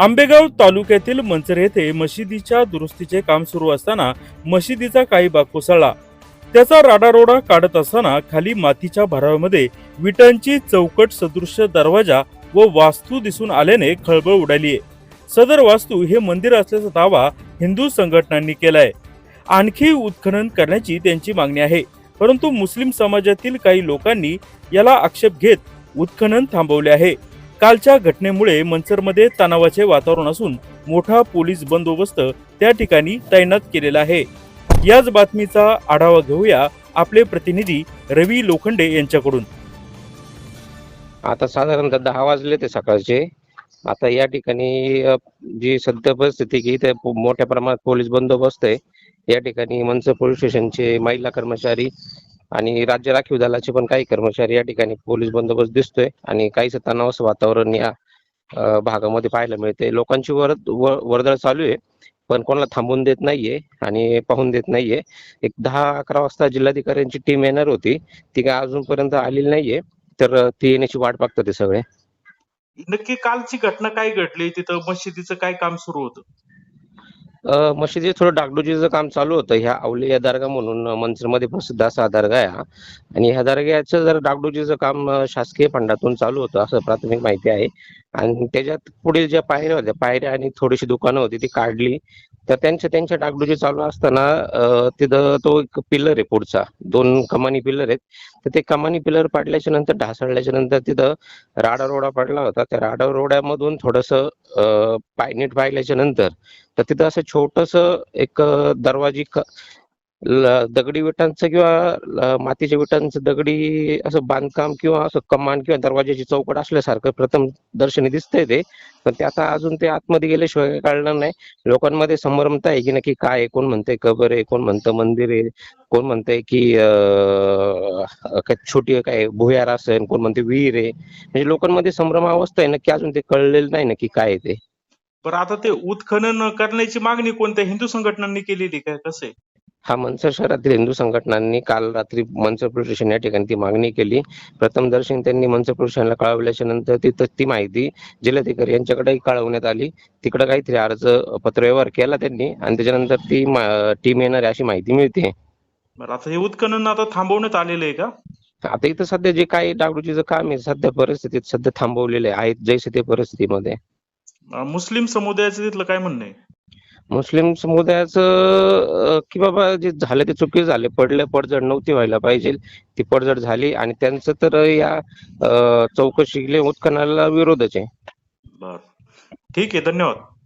आंबेगाव तालुक्यातील मंचर येथे मशिदीच्या दुरुस्तीचे काम सुरू असताना मशिदीचा काही भाग कोसळला. त्याचा राडारोडा काढत असताना खाली मातीच्या भरावामध्ये विटांची चौकट सदृश्य दरवाजा व वास्तू दिसून आल्याने खळबळ उडाली आहे सदर वास्तू हे मंदिर असल्याचा दावा हिंदू संघटनांनी केलाय. आणखी उत्खनन करण्याची त्यांची मागणी आहे. परंतु मुस्लिम समाजातील काही लोकांनी याला आक्षेप घेत उत्खनन थांबवले आहे. कालच्या घटनेमुळे मनसरमध्ये तणावाचे वातावरण असून मोठा पोलीस बंदोबस्त त्या ठिकाणी तैनात केलेला आहे. याच बातमीचा आढावा घेऊया आपले प्रतिनिधी रवी लोखंडे यांच्याकडून. आता साधारणतः दहा वाजले ते सकाळचे. आता या ठिकाणी जी सध्या परिस्थिती की ते मोठ्या प्रमाणात पोलीस बंदोबस्त आहे. या ठिकाणी मनसर पोलीस स्टेशनचे महिला कर्मचारी आणि राज्य राखीव दलाचे पण काही कर्मचारी या ठिकाणी पोलीस बंदोबस्त दिसतोय आणि काहीच तणावाचं वातावरण या भागामध्ये पाहायला मिळते लोकांची वर्द वर्दळ चालू आहे पण कोणाला थांबून देत नाहीये आणि पाहून देत नाहीये. एक दहा अकरा वाजता जिल्हाधिकाऱ्यांची टीम येणार होती. ती काय अजूनपर्यंत आलेली नाहीये तर ती येण्याची वाट बघतात ते सगळे. नक्की कालची घटना काय घडली? तिथं मशिदीचं काय काम सुरू होतं? मशिदीत थोडं डागडुजीचं काम चालू होतं ह्या अवलिया दर्गा म्हणून मंचरमध्ये प्रसिद्ध असा दर्गा आहे हा. आणि ह्या दर्ग्याचं जर डागडुजीचं काम शासकीय फंडातून चालू होतं असं प्राथमिक माहिती आहे आणि त्याच्यात पुढील ज्या पायऱ्या होत्या पायऱ्या आणि थोडीशी दुकानं होती ती काढली. तर त्यांच्या त्यांच्या डागडुजी चालू असताना तिथं तो एक पिलर आहे पुढचा. दोन कमानी पिलर आहेत. तर ते कमानी पिलर पाडल्याच्या नंतर ढासळल्याच्या नंतर तिथं राडा रोडा पडला होता. त्या राडा रोड्यामधून थोडस पाय नीट पाहिल्याच्या नंतर तर तिथं असं छोटस एक दरवाजी दगडी विटांचं किंवा मातीच्या विटांचं दगडी असं बांधकाम किंवा असं कमान किंवा दरवाजाची चौकट असल्यासारखं प्रथम दर्शनी दिसतंय ते. पण ते आता अजून ते आतमध्ये गेल्याशिवाय कळणार नाही. लोकांमध्ये संभ्रमता आहे की नक्की काय आहे? कोण म्हणतंय कबर आहे? कोण म्हणतं मंदिर आहे? कोण म्हणतंय की काय छोटी काय भुयार असेल? कोण म्हणते विहीर आहे? म्हणजे लोकांमध्ये संभ्रम अवस्था आहे. नक्की अजून ते कळलेलं नाही नक्की काय ते. बरं आता ते उत्खनन करण्याची मागणी कोणत्या हिंदू संघटनांनी केलेली काय कसं आहे? हा मनसर शहरातील हिंदू संघटनांनी काल रात्री मनसर पोलीस स्टेशन या ठिकाणी ती मागणी केली. प्रथम दर्शन त्यांनी मनसर पोलीस स्टेशनला कळवल्याच्या नंतर तिथं ती माहिती जिल्हाधिकारी यांच्याकडेही कळवण्यात आली. तिकडे काहीतरी अर्ज पत्रव्यवहार केला त्यांनी आणि त्याच्यानंतर ती टीम येणार आहे अशी माहिती मिळते. आता हे उत्खनन आता थांबवण्यात आलेलं आहे का? आता इथं सध्या जे काही डागडुजीचं काम आहे सध्या परिस्थितीत सध्या थांबवलेले आहेत जैसे ते परिस्थितीमध्ये. मुस्लिम समुदायाचं तिथलं काय म्हणणं आहे? मुस्लिम समुदायाचं की बाबा जे झालं ते चुकी झाले. पडले पडझड नव्हती व्हायला पाहिजे. ती पडझड झाली आणि त्यांचं तर या चौकशीले उत्खननाला विरोधच आहे. ठीक आहे धन्यवाद.